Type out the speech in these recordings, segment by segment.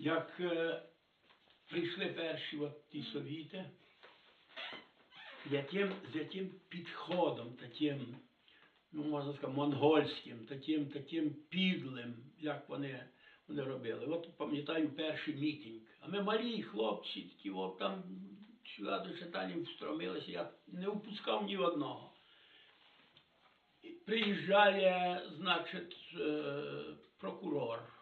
як е, прийшли перші от ті совіти, яким, з яким підходом, таким, ну можна сказати, монгольським, таким, таким підлим, як вони, вони робили. От пам'ятаю перший мітинг. А ми малі хлопці, такі от там сюди до читання встромилися, я не впускав ні одного. Приїжджає, значить, е, прокурор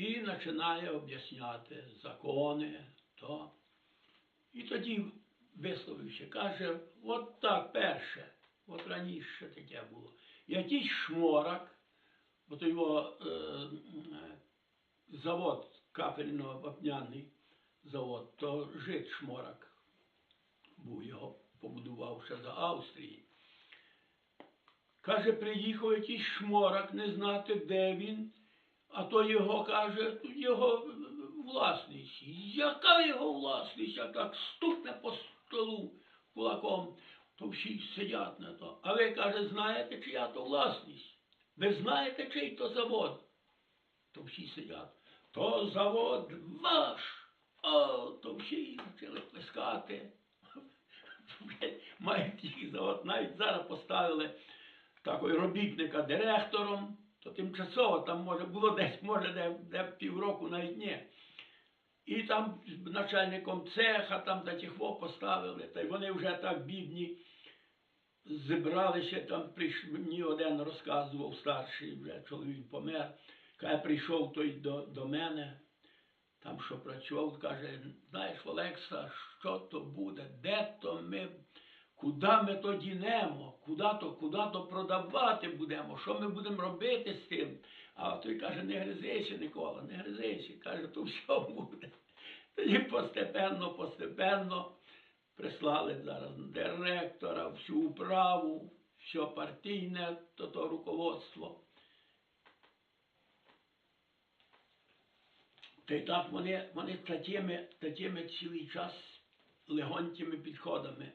і починає об'ясняти закони, то. І тоді висловився, каже, от так перше, от раніше таке було. Якийсь шморак, бо то його е, завод капельно-вапняний завод, то жит шморак був його побудував ще за Австрії. Каже, приїхав якийсь шморак, не знати, де він, а то його каже, «Тут його власність. Яка його власність? А так стукне по столу кулаком, то всі сидять на то. А ви, каже, знаєте, чия то власність? Ви знаєте, чий то завод? То всі сидять. То завод ваш. О, то всі почали плескати. Мають їх завод. Навіть зараз поставили такого робітника директором, то тимчасово там може було десь, може, де, де півроку навіть ні. І там начальником цеха, там таких во поставили, та й вони вже так бідні. Зібралися, там прийшов, мені один розказував старший, вже чоловік помер. Каже, прийшов той до, до мене, там що працював, каже, знаєш, Олекса, що то буде, де то ми, куди ми то дінемо, куди то, куди то продавати будемо, що ми будемо робити з тим. А той каже, не гризися, Никола, не гризися. Каже, то все буде. Тоді постепенно, постепенно прислали зараз директора, всю управу, все партійне, то, то руководство. Та й так вони, вони такими, такими цілий час легонькими підходами